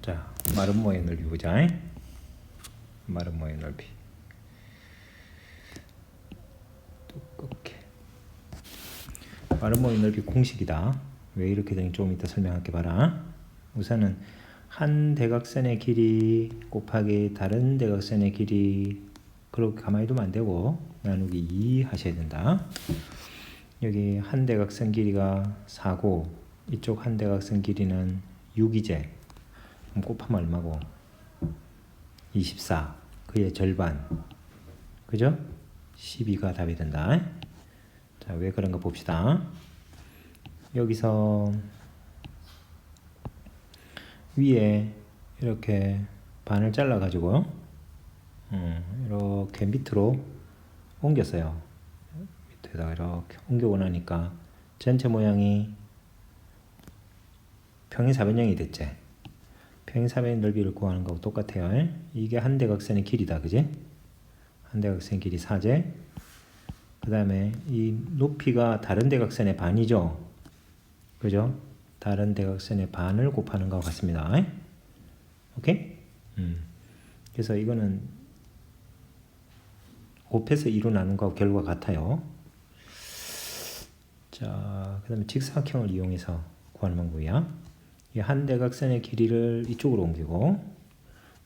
자, 마른 모의 넓이 보자. 마른 모의 넓이. 두껍게. 마른 모의 넓이 공식이다. 왜 이렇게 되는지 좀 이따 설명할게 봐라. 우선은 한 대각선의 길이 곱하기 다른 대각선의 길이 그렇게 가만히 두면 안 되고 나누기 2 하셔야 된다. 여기 한 대각선 길이가 4고 이쪽 한 대각선 길이는 6이제 그럼 곱하면 얼마고? 24 그의 절반. 그죠? 12가 답이 된다. 자 왜 그런가 봅시다. 여기서 위에 이렇게 반을 잘라 가지고 음, 이렇게 밑으로 옮겼어요. 밑에다가 이렇게 옮겨 원하니까 전체 모양이 평행 사변형이 됐지 평행 사변 넓이를 구하는 거하고 똑같아요. 이게 한 대각선의 길이다. 그지 한 대각선의 길이 4제. 그 다음에 이 높이가 다른 대각선의 반이죠. 그죠? 다른 대각선의 반을 곱하는 것과 같습니다. 오케이? 음. 그래서 이거는 곱해서 2로 나눈 거하고 결과 같아요. 자, 그 다음에 직사각형을 이용해서 구하는 방법이야. 이한 대각선의 길이를 이쪽으로 옮기고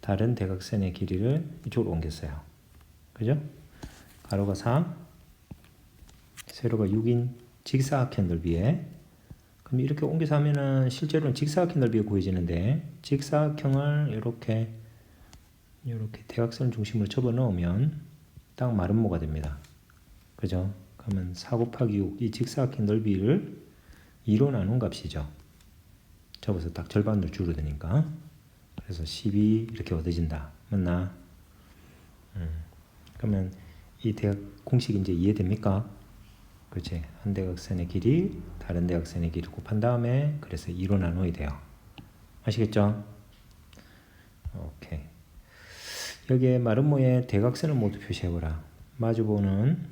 다른 대각선의 길이를 이쪽으로 옮겼어요. 그죠? 가로가 4, 세로가 6인 직사각형 넓이에 그럼 이렇게 옮겨서 하면은 실제로는 직사각형 넓이가 구해지는데 직사각형을 이렇게 이렇게 대각선을 중심으로 접어 넣으면 딱 마름모가 됩니다. 그죠? 그러면 4 곱하기 6, 이 직사각형 넓이를 2로 나눈 값이죠. 접어서 딱 절반으로 줄어드니까. 그래서 12 이렇게 얻어진다. 맞나? 음. 그러면 이 대각 공식 이제 이해됩니까? 그렇지. 한 대각선의 길이 다른 대각선의 길이 곱한 다음에 그래서 2로 나눠야 돼요. 아시겠죠? 오케이. 여기에 마름모의 대각선을 모두 표시해보라. 마주보는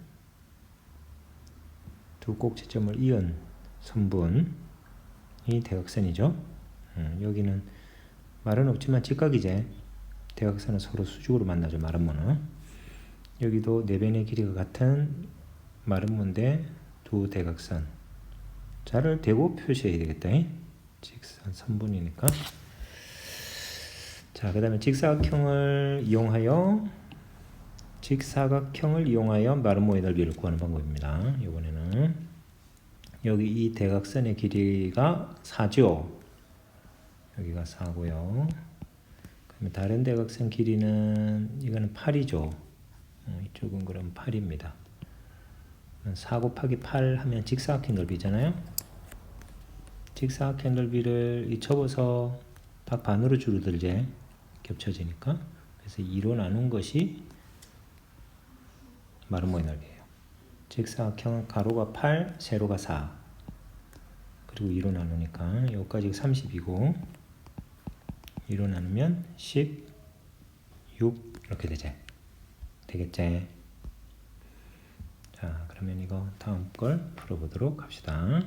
두 꼭지점을 이은 선분 이 대각선이죠. 음, 여기는 말은 없지만 직각이제. 대각선은 서로 수직으로 만나죠. 마름모는. 여기도 네 변의 길이가 같은 마름모인데 두 대각선. 자를 대고 표시해야 되겠다. 직선 선분이니까. 자, 그 다음에 직사각형을 이용하여 직사각형을 이용하여 마름모의 넓이를 구하는 방법입니다. 이번에는 여기 이 대각선의 길이가 4죠. 여기가 4고요. 그러면 다른 대각선 길이는 이거는 8이죠. 어, 이쪽은 그럼 8입니다. 4 곱하기 8 하면 직사각형 넓이잖아요. 직사각형 넓이를 이 접어서 딱 반으로 줄어들제 겹쳐지니까 그래서 2로 나눈 것이 마름모의 넓이에요. 직사각형은 가로가 8, 세로가 4 그리고 2로 나누니까 여기까지 30이고 2로 나누면 10, 6 이렇게 되지 되겠지? 자 그러면 이거 다음 걸 풀어보도록 합시다.